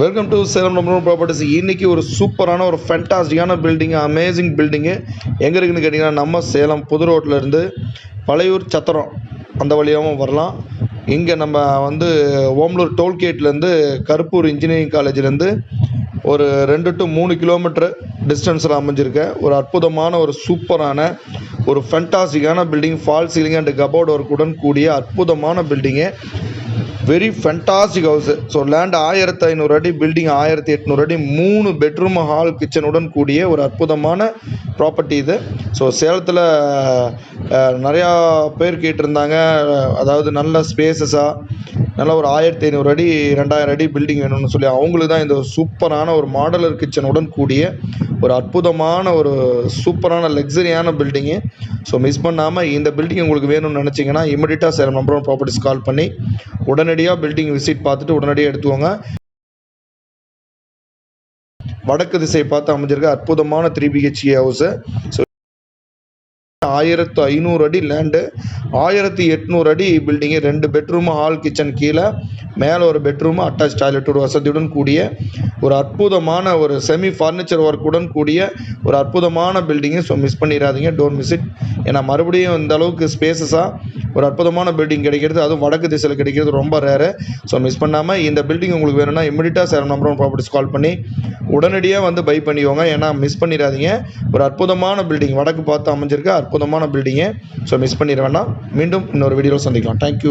Welcome to Salem number properties இன்றைக்கி ஒரு சூப்பரான ஒரு ஃபென்டாஸ்டிக்கான பில்டிங்கு அமேசிங் பில்டிங்கு எங்கே இருக்குதுன்னு கேட்டிங்கன்னா நம்ம சேலம் புது ரோட்டிலேருந்து பழையூர் சத்திரம் அந்த வழியாகவும் வரலாம். இங்கே நம்ம வந்து ஓம்லூர் டோல்கேட்லேருந்து கருப்பூர் இன்ஜினியரிங் காலேஜ்லேருந்து ஒரு ரெண்டு டு மூணு கிலோமீட்டர் டிஸ்டன்ஸில் அமைஞ்சிருக்க ஒரு அற்புதமான ஒரு சூப்பரான ஒரு ஃபென்டாஸ்டிக்கான building fall ceiling and cupboard ஒர்க்குடன் கூடிய அற்புதமான building very fantastic house so land ஆயிரத்தி ஐநூறு அடி பில்டிங் ஆயிரத்தி எட்நூறு அடி மூணு பெட்ரூம் ஹால் கிச்சனுடன் கூடிய ஒரு அற்புதமான ப்ராப்பர்ட்டி இது. ஸோ சேலத்தில் நிறையா பேர் கேட்டிருந்தாங்க. அதாவது நல்ல ஸ்பேசஸாக நல்ல ஒரு ஆயிரத்தி ஐநூறு அடி ரெண்டாயிரம் அடி பில்டிங் வேணும்னு சொல்லி அவங்களுக்கு தான் இந்த சூப்பரான ஒரு மாடலர் கிச்சனுடன் கூடிய ஒரு அற்புதமான ஒரு சூப்பரான லக்ஸரியான பில்டிங்கு ஸோ மிஸ் பண்ணாமல் இந்த பில்டிங் உங்களுக்கு வேணும்னு நினச்சிங்கன்னா இமிடியட்டாக Salem number one properties call பண்ணி உடனடியாக பில்டிங் விசிட் பார்த்துட்டு உடனடியாக எடுத்துவாங்க வடக்கு திசை பார்த்து அமைஞ்சிருக்க அற்புதமான த்ரீ பிஹெச்ஏ ஹவுஸு ஸோ ஆயிரத்து ஐநூறு அடி லேண்டு ஆயிரத்தி எட்நூறு அடி பில்டிங்கு ரெண்டு பெட்ரூமு ஹால் கிச்சன் கீழே மேலே ஒரு பெட்ரூமு அட்டாச் டாய்லெட் ஒரு வசதியுடன் கூடிய ஒரு அற்புதமான ஒரு செமி ஃபர்னிச்சர் ஒர்க்குடன் கூடிய ஒரு அற்புதமான பில்டிங்கு ஸோ மிஸ் பண்ணிடாதீங்க டோன்ட் மிஸ் இட் ஏன்னா மறுபடியும் இந்த அளவுக்கு ஸ்பேசஸாக ஒரு அற்புதமான பில்டிங் கிடைக்கிறது. அதுவும் வடக்கு திசையில் கிடைக்கிறது. ரொம்ப ரேரு ஸோ மிஸ் பண்ணாமல் இந்த பில்டிங் உங்களுக்கு வேணும்னா இமிடியட்டாக Seram number one properties call பண்ணி உடனடியாக வந்து பை பண்ணிக்கோங்க. ஏன்னா மிஸ் பண்ணிடாதீங்க. ஒரு அற்புதமான பில்டிங் வடக்கு பார்த்து அமைஞ்சிருக்க அற்புதமான பில்டிங்கு ஸோ மிஸ் பண்ணிட வேண்டாம். மீண்டும் இன்னொரு வீடியோவில் சந்திக்கலாம். தேங்க்யூ